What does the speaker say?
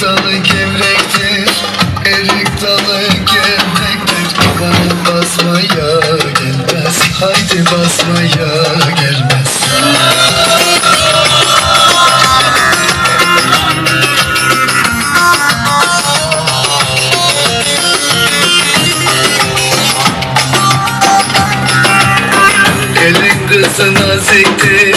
dalı gevrektir Erik dalı gevrektir. Bana basmaya gelmez Haydi basmaya gelmez. Elin kızı naziktir